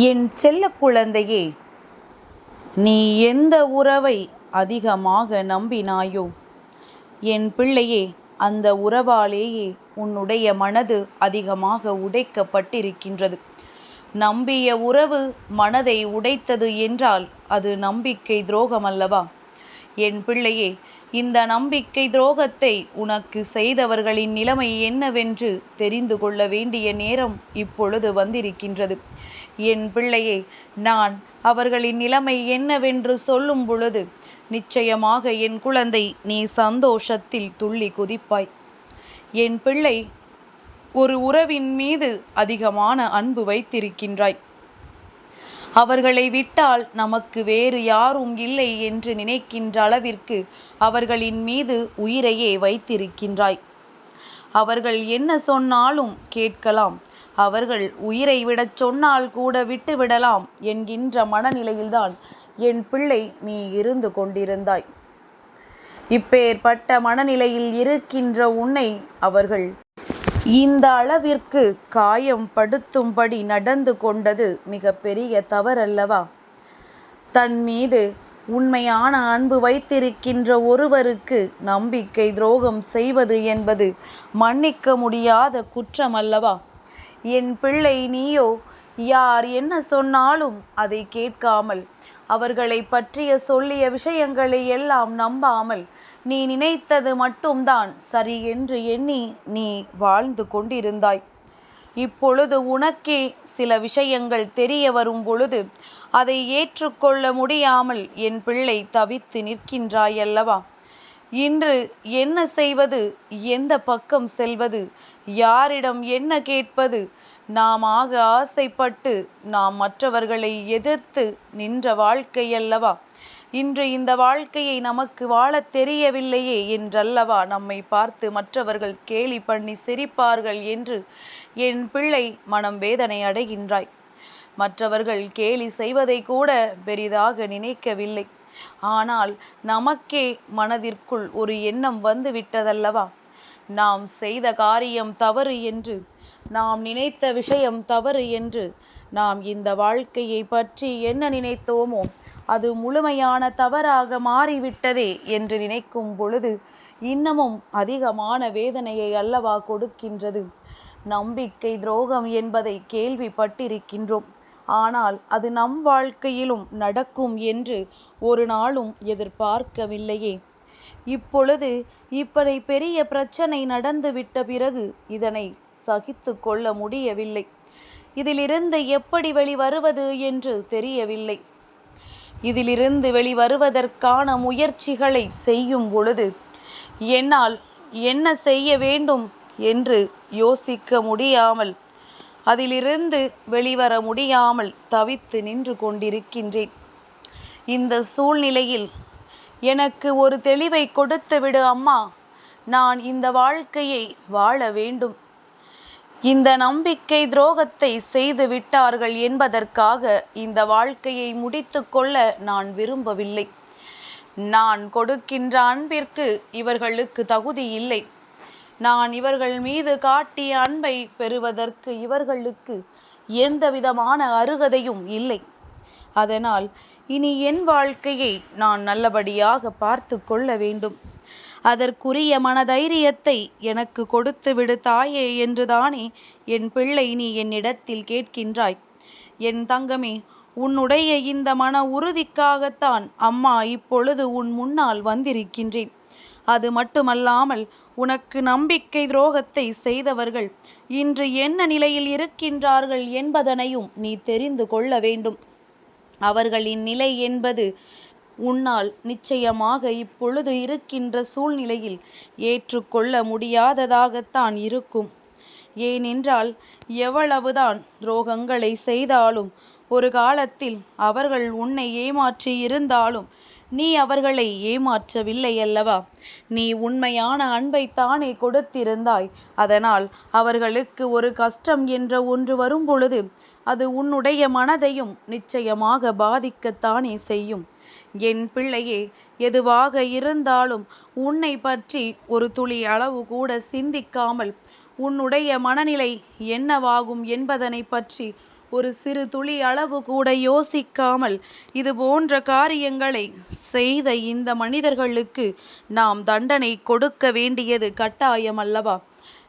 என் செல்ல குழந்தையே நீ எந்த உறவை அதிகமாக நம்பினாயோ? என் பிள்ளையே அந்த உறவாலேயே உன்னுடைய மனது அதிகமாக உடைக்கப்பட்டிருக்கின்றது. நம்பிய உறவு மனதை உடைத்தது என்றால் அது நம்பிக்கை துரோகம் அல்லவா என் பிள்ளையே இந்த நம்பிக்கை துரோகத்தை உனக்கு செய்தவர்களின் நிலைமை என்னவென்று தெரிந்து கொள்ள வேண்டிய நேரம் இப்பொழுது வந்திருக்கின்றது. என் பிள்ளையே நான் அவர்களின் நிலைமை என்னவென்று சொல்லும் பொழுது நிச்சயமாக என் குழந்தை நீ சந்தோஷத்தில் துள்ளி குதிப்பாய். என் பிள்ளை ஒரு உறவின் மீது அதிகமான அன்பு வைத்திருக்கின்றாய். அவர்களை விட்டால் நமக்கு வேறு யாரும் இல்லை என்று நினைக்கின்ற அளவிற்கு அவர்களின் மீது உயிரையே வைத்திருக்கின்றாய். அவர்கள் என்ன சொன்னாலும் கேட்கலாம். அவர்கள் உயிரை விடச் சொன்னால் கூட விட்டுவிடலாம் என்கின்ற மனநிலையில்தான் என் பிள்ளை நீ இருந்து கொண்டிருந்தாய். இப்பேற்பட்ட மனநிலையில் இருக்கின்ற உன்னை அவர்கள் இந்த அளவிற்கு காயம் படுத்தும்படி நடந்து கொண்டது மிக பெரிய தவறல்லவா? தன் மீது உண்மையான அன்பு வைத்திருக்கின்ற ஒருவருக்கு நம்பிக்கை துரோகம் செய்வது என்பது மன்னிக்க முடியாத குற்றம் அல்லவா என் பிள்ளை நீயோ யார் என்ன சொன்னாலும் அதை கேட்காமல் அவர்களை பற்றிய சொல்லிய விஷயங்களை எல்லாம் நம்பாமல் நீ நினைத்தது மட்டும்தான் சரி என்று எண்ணி நீ வாழ்ந்து கொண்டிருந்தாய். இப்பொழுது உனக்கே சில விஷயங்கள் தெரிய வரும் பொழுது அதை ஏற்றுக்கொள்ள முடியாமல் என் பிள்ளை தவித்து நிற்கின்றாயல்லவா? இன்று என்ன செய்வது? எந்த பக்கம் செல்வது? யாரிடம் என்ன கேட்பது? நாம் ஆக ஆசைப்பட்டு நாம் மற்றவர்களை எதிர்த்து நின்ற வாழ்க்கையல்லவா? இன்று இந்த வாழ்க்கையை நமக்கு வாழத் தெரியவில்லையே என்றல்லவா நம்மை பார்த்து மற்றவர்கள் கேலி பண்ணி சிரிப்பார்கள் என்று என் பிள்ளை மனம் வேதனை அடைகின்றாய். மற்றவர்கள் கேலி செய்வதை கூட பெரிதாக நினைக்கவில்லை. ஆனால் நமக்கே மனதிற்குள் ஒரு எண்ணம் வந்து விட்டதல்லவா நாம் செய்த காரியம் தவறு என்று நாம் நினைத்த விஷயம் தவறு என்று நாம் இந்த வாழ்க்கையை பற்றி என்ன நினைத்தோமோ அது முழுமையான தவறாக மாறிவிட்டதே என்று நினைக்கும் பொழுது இன்னமும் அதிகமான வேதனையை அல்லவா கொடுக்கின்றது? நம்பிக்கை துரோகம் என்பதை கேள்விப்பட்டிருக்கின்றோம். ஆனால் அது நம் வாழ்க்கையிலும் நடக்கும் என்று ஒரு நாளும் எதிர்பார்க்கவில்லையே. இப்பொழுது இப்படி பெரிய பிரச்சனை நடந்துவிட்ட பிறகு இதனை சகித்து கொள்ள முடியவில்லை. இதிலிருந்து எப்படி வெளிவருவது என்று தெரியவில்லை. இதிலிருந்து வெளிவருவதற்கான முயற்சிகளை செய்யும் பொழுது என்னால் என்ன செய்ய வேண்டும் என்று யோசிக்க முடியாமல் அதிலிருந்து வெளிவர முடியாமல் தவித்து நின்று கொண்டிருக்கின்றேன். இந்த சூழ்நிலையில் எனக்கு ஒரு தெளிவை கொடுத்து விடு அம்மா. நான் இந்த வாழ்க்கையை வாழ வேண்டும். இந்த நம்பிக்கை துரோகத்தை செய்து விட்டார்கள் என்பதற்காக இந்த வாழ்க்கையை முடித்து கொள்ள நான் விரும்பவில்லை. நான் கொடுக்கின்ற அன்பிற்கு இவர்களுக்கு தகுதி இல்லை. நான் இவர்கள் மீது காட்டிய அன்பை பெறுவதற்கு இவர்களுக்கு எந்தவிதமான அருகதையும் இல்லை. அதனால் இனி என் வாழ்க்கையை நான் நல்லபடியாக பார்த்து கொள்ள வேண்டும். அதற்குரிய மனதைரியத்தை எனக்கு கொடுத்து விடு தாயே என்றுதானே என் பிள்ளை நீ என்னிடத்தில் கேட்கின்றாய். என் தங்கமே உன்னுடைய இந்த மன உறுதிக்காகத்தான் அம்மா இப்பொழுது உன் முன்னால் வந்திருக்கின்றேன். அது மட்டுமல்லாமல் உனக்கு நம்பிக்கை துரோகத்தை செய்தவர்கள் இன்று என்ன நிலையில் இருக்கின்றார்கள் என்பதனையும் நீ தெரிந்து கொள்ள வேண்டும். அவர்களின் நிலை என்பது உன்னால் நிச்சயமாக இப்பொழுது இருக்கின்ற சூழ்நிலையில் ஏற்றுக்கொள்ள முடியாததாகத்தான் இருக்கும். ஏனென்றால் எவ்வளவுதான் துரோகங்களை செய்தாலும் ஒரு காலத்தில் அவர்கள் உன்னை ஏமாற்றி இருந்தாலும் நீ அவர்களை ஏமாற்றவில்லை அல்லவா? நீ உண்மையான அன்பை தானே கொடுத்திருந்தாய். அதனால் அவர்களுக்கு ஒரு கஷ்டம் என்ற ஒன்று வரும்பொழுது அது உன்னுடைய மனதையும் நிச்சயமாக பாதிக்கத்தானே செய்யும். என் பிள்ளையே எதுவாக இருந்தாலும் உன்னை பற்றி ஒரு துளி அளவு கூட சிந்திக்காமல் உன்னுடைய மனநிலை என்னவாகும் என்பதனை பற்றி ஒரு சிறு துளி அளவு கூட யோசிக்காமல் இது போன்ற காரியங்களை செய்த இந்த மனிதர்களுக்கு நாம் தண்டனை கொடுக்க வேண்டியது கட்டாயம் அல்லவா?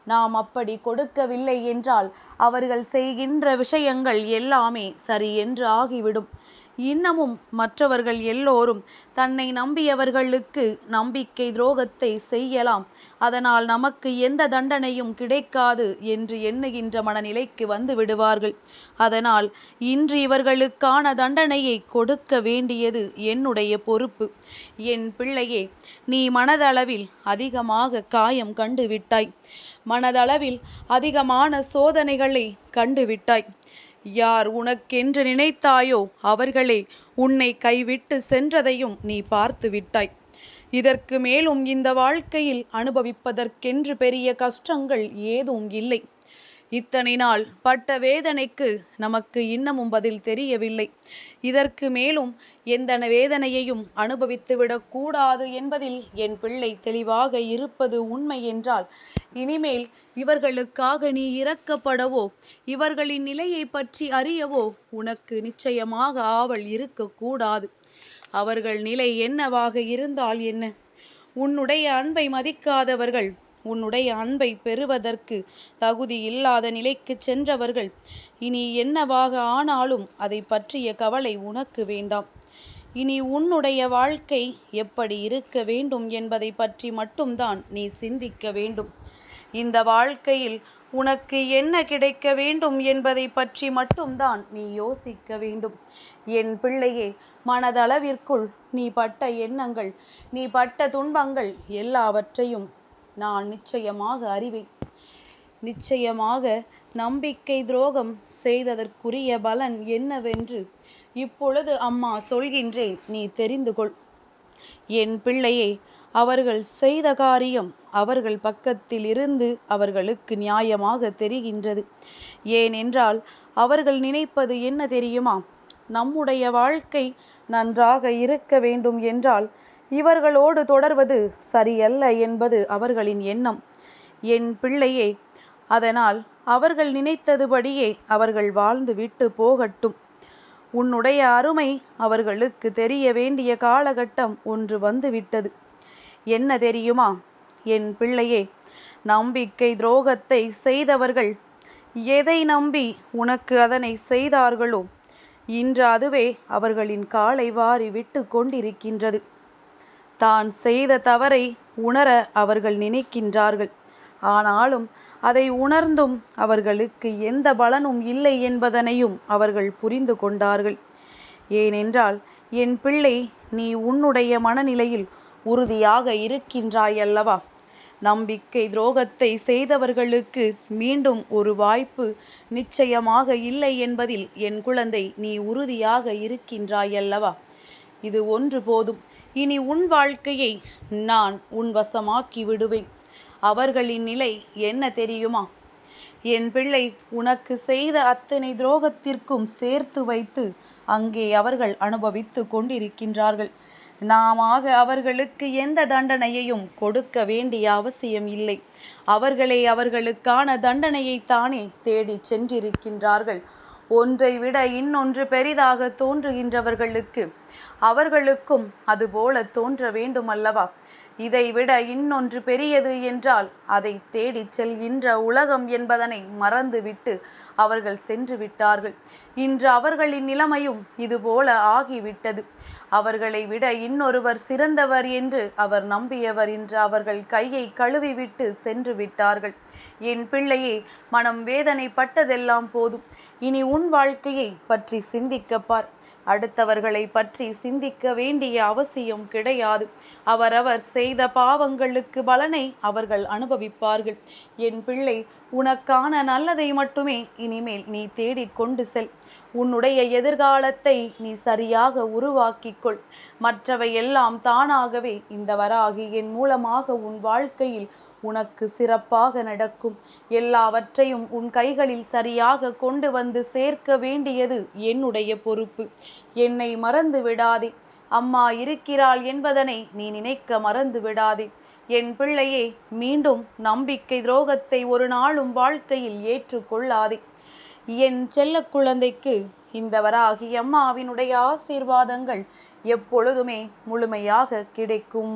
நாம் அப்படி கொடுக்கவில்லை என்றால் அவர்கள் செய்கின்ற விஷயங்கள் எல்லாமே சரி என்று ஆகிவிடும். இன்னமும் மற்றவர்கள் எல்லோரும் தன்னை நம்பியவர்களுக்கு நம்பிக்கை துரோகத்தை செய்யலாம். அதனால் நமக்கு எந்த தண்டனையும் கிடைக்காது என்று எண்ணுகின்ற மனநிலைக்கு வந்து விடுவார்கள். அதனால் இன்று இவர்களுக்கான தண்டனையை கொடுக்க வேண்டியது என்னுடைய பொறுப்பு. என் பிள்ளையே நீ மனதளவில் அதிகமாக காயம் கண்டுவிட்டாய் மனதளவில் அதிகமான சோதனைகளை கண்டுவிட்டாய் யார் உனக்கென்று நினைத்தாயோ அவர்களே உன்னை கைவிட்டு சென்றதையும் நீ பார்த்து விட்டாய். இதற்கு மேலும் இந்த வாழ்க்கையில் அனுபவிப்பதற்கென்று பெரிய கஷ்டங்கள் ஏதும் இல்லை. இத்தனை நாள் பட்ட வேதனைக்கு நமக்கு இன்னமும் பதில் தெரியவில்லை. இதற்கு மேலும் எந்த வேதனையையும் அனுபவித்துவிடக்கூடாது என்பதில் என் பிள்ளை தெளிவாக இருப்பது உண்மை என்றால் இனிமேல் இவர்களுக்காக நீ இறக்கப்படவோ இவர்களின் நிலையை பற்றி அறியவோ உனக்கு நிச்சயமாக ஆவல் இருக்கக்கூடாது அவர்கள் நிலை என்னவாக இருந்தால் என்ன? உன்னுடைய அன்பை மதிக்காதவர்கள் உன்னுடைய அன்பை பெறுவதற்கு தகுதி இல்லாத நிலைக்கு சென்றவர்கள். இனி என்னவாக ஆனாலும் அதை பற்றிய கவலை உனக்கு வேண்டாம். இனி உன்னுடைய வாழ்க்கை எப்படி இருக்க வேண்டும் என்பதை பற்றி மட்டும்தான் நீ சிந்திக்க வேண்டும். இந்த வாழ்க்கையில் உனக்கு என்ன கிடைக்க வேண்டும் என்பதை பற்றி மட்டும்தான் நீ யோசிக்க வேண்டும். என் பிள்ளையே மனதளவிற்குள் நீ பட்ட எண்ணங்கள் நீ பட்ட துன்பங்கள் எல்லாவற்றையும் நான் நிச்சயமாக அறிவேன் நிச்சயமாக நம்பிக்கை துரோகம் செய்ததற்குரிய பலன் என்னவென்று இப்பொழுது அம்மா சொல்கின்றேன். நீ தெரிந்து கொள். என் பிள்ளையே அவர்கள் செய்த காரியம் அவர்கள் பக்கத்தில் இருந்து அவர்களுக்கு நியாயமாக தெரிகின்றது. ஏனென்றால் அவர்கள் நினைப்பது என்ன தெரியுமா? நம்முடைய வாழ்க்கை நன்றாக இருக்க வேண்டும் என்றால் இவர்களோடு தொடர்வது சரியல்ல என்பது அவர்களின் எண்ணம். என் பிள்ளையே அதனால் அவர்கள் நினைத்ததுபடியே அவர்கள் வாழ்ந்து விட்டு போகட்டும். உன்னுடைய அருமை அவர்களுக்கு தெரிய வேண்டிய காலகட்டம் ஒன்று வந்துவிட்டது. என்ன தெரியுமா? என் பிள்ளையே நம்பிக்கை துரோகத்தை செய்தவர்கள் எதை நம்பி உனக்கு அதனை செய்தார்களோ இன்று அதுவே அவர்களின் காலை வாரி விட்டு கொண்டிருக்கின்றது. தான் செய்த தவறை உணர அவர்கள் நினைக்கின்றார்கள். ஆனாலும் அதை உணர்ந்தும் அவர்களுக்கு எந்த பலனும் இல்லை என்பதனையும் அவர்கள் புரிந்து கொண்டார்கள். ஏனென்றால் என் பிள்ளை நீ உன்னுடைய மனநிலையில் உறுதியாக இருக்கின்றாயல்லவா? நம்பிக்கை துரோகத்தை செய்தவர்களுக்கு மீண்டும் ஒரு வாய்ப்பு நிச்சயமாக இல்லை என்பதில் என் குழந்தை நீ உறுதியாக இருக்கின்றாயல்லவா? இது ஒன்று போதும். இனி உன் வாழ்க்கையை நான் உன் வசமாக்கி விடுவேன். அவர்களின் நிலை என்ன தெரியுமா? என் பிள்ளை உனக்கு செய்த அத்தனை துரோகத்திற்கும் சேர்த்து வைத்து அங்கே அவர்கள் அனுபவித்து கொண்டிருக்கின்றார்கள். நாமாக அவர்களுக்கு எந்த தண்டனையையும் கொடுக்க வேண்டிய அவசியம் இல்லை. அவர்களே அவர்களுக்கான தண்டனையை தானே தேடி சென்றிருக்கின்றார்கள். ஒன்றை விட இன்னொன்று பெரிதாக தோன்றுகின்றவர்களுக்கு அவர்களுக்கும் அதுபோல தோன்ற வேண்டுமல்லவா? இதைவிட இன்னொன்று பெரியது என்றால் அதை தேடிச் செல்கின்ற உலகம் என்பதனை மறந்துவிட்டு அவர்கள் சென்று விட்டார்கள். இன்று அவர்களின் நிலைமையும் இதுபோல ஆகிவிட்டது. அவர்களை விட இன்னொருவர் சிறந்தவர் என்று அவர் நம்பியவர் இன்று அவர்கள் கையை கழுவிவிட்டு சென்று விட்டார்கள். என் பிள்ளையே மனம் வேதனைப்பட்டதெல்லாம் போதும். இனி உன் வாழ்க்கையை பற்றி சிந்திக்கப்பார் அடுத்தவர்களை பற்றி சிந்திக்க வேண்டிய அவசியம் கிடையாது. அவரவர் செய்த பாவங்களுக்கு பலனை அவர்கள் அனுபவிப்பார்கள். என் பிள்ளை உனக்கான நல்லதை மட்டுமே இனிமேல் நீ தேடிக்கொண்டு செல். உன்னுடைய எதிர்காலத்தை நீ சரியாக உருவாக்கிக்கொள் மற்றவை எல்லாம் தானாகவே இந்த வராகி என் மூலமாக உன் வாழ்க்கையில் உனக்கு சிறப்பாக நடக்கும். எல்லாவற்றையும் உன் கைகளில் சரியாக கொண்டு வந்து சேர்க்க வேண்டியது என்னுடைய பொறுப்பு. என்னை மறந்து விடாதே. அம்மா இருக்கிறாள் என்பதனை நீ நினைக்க மறந்து விடாதே. என் பிள்ளையே மீண்டும் நம்பிக்கை துரோகத்தை ஒரு நாளும் வாழ்க்கையில் ஏற்றுக்கொள்ளாதே. என் செல்ல குழந்தைக்கு இந்த வராகி அம்மாவினுடைய ஆசீர்வாதங்கள் எப்பொழுதுமே முழுமையாக கிடைக்கும்.